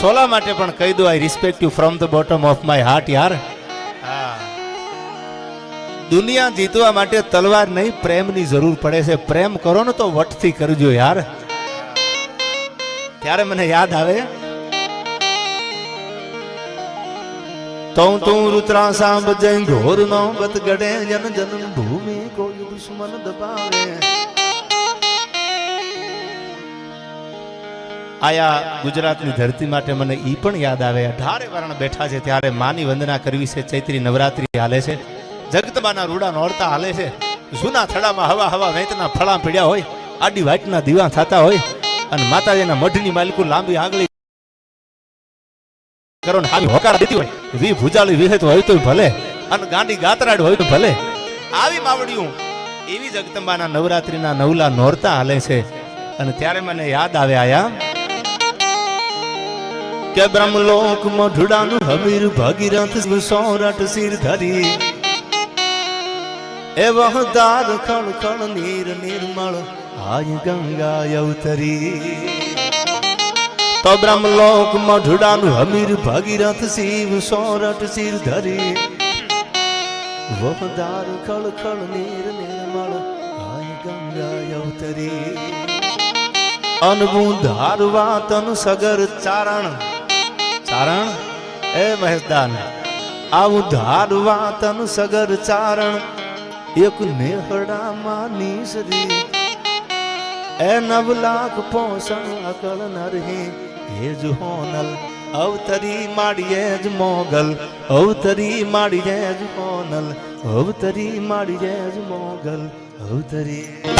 સોલા માટે પણ કહી દો I respect you from the bottom of my heart યાર. હા. દુનિયા જીતવા માટે તલવાર નહીં પ્રેમની જરૂર પડે છે. પ્રેમ કરો ને તો વટથી કરજો યાર. ત્યારે મને યાદ આવે. તું તું રુદ્રા સાંભ જય ઘોર નો બત ગડે જન જન ભૂમિ કોઈ દુશ્મન દબાવે. આયા ગુજરાતની ધરતી માટે મને એ પણ યાદ આવે. અઢારે વરણ બેઠા છે ત્યારે માની વંદના કરવી છે. ચૈત્રી નવરાત્રી હાલે છે. જગતબાના રૂડા નોરતા હાલે છે. જૂના થડામાં હવા હવા વેતના ફળા પીડ્યા હોય. આડી વાટના દીવા થતા હોય. અને માતાજીના મઢની માલિકો લાંબી આંગળી કરો ને આવી હોકાર દીધી હોય. વી ભૂજાળી વિહેત હોય તો ભલે. અને ગાંડી ગાતરાડ હોય તો ભલે. આવી માવડિયું એવી જગતંબાના નવરાત્રીના નવલા નોરતા હાલે છે. અને ત્યારે મને યાદ આવે આયા કે બ્રહ્મલોક મઢડાનું હમીર ભગીરથ સોરઠ શિર ધરી? એ વહદાર ખણ ખણ નીર નિર્મળ આય ગંગા અવતરી તો બ્રહ્મલોક મઢડાનું હમીર ભગીરથ શિવ સોરઠ શિર ધરી. વહદાર ખણ ખણ નીર નિર્મળ આય ગંગા અવતરી અનબું ધારવા તન સગર ચારણ ચારણ? એ મહેદાન આવું ધારવા તન સગર ચારણ, એક નેહડામાં નીસરી. એ નવ લાખ પોષણ અકળ નરહી હે જ હોનલ, અવતરી માડીએ જ મોગલ, અવતરી માડીએ જ હોનલ, અવતરી માડીએ જ મોગલ, અવતરી.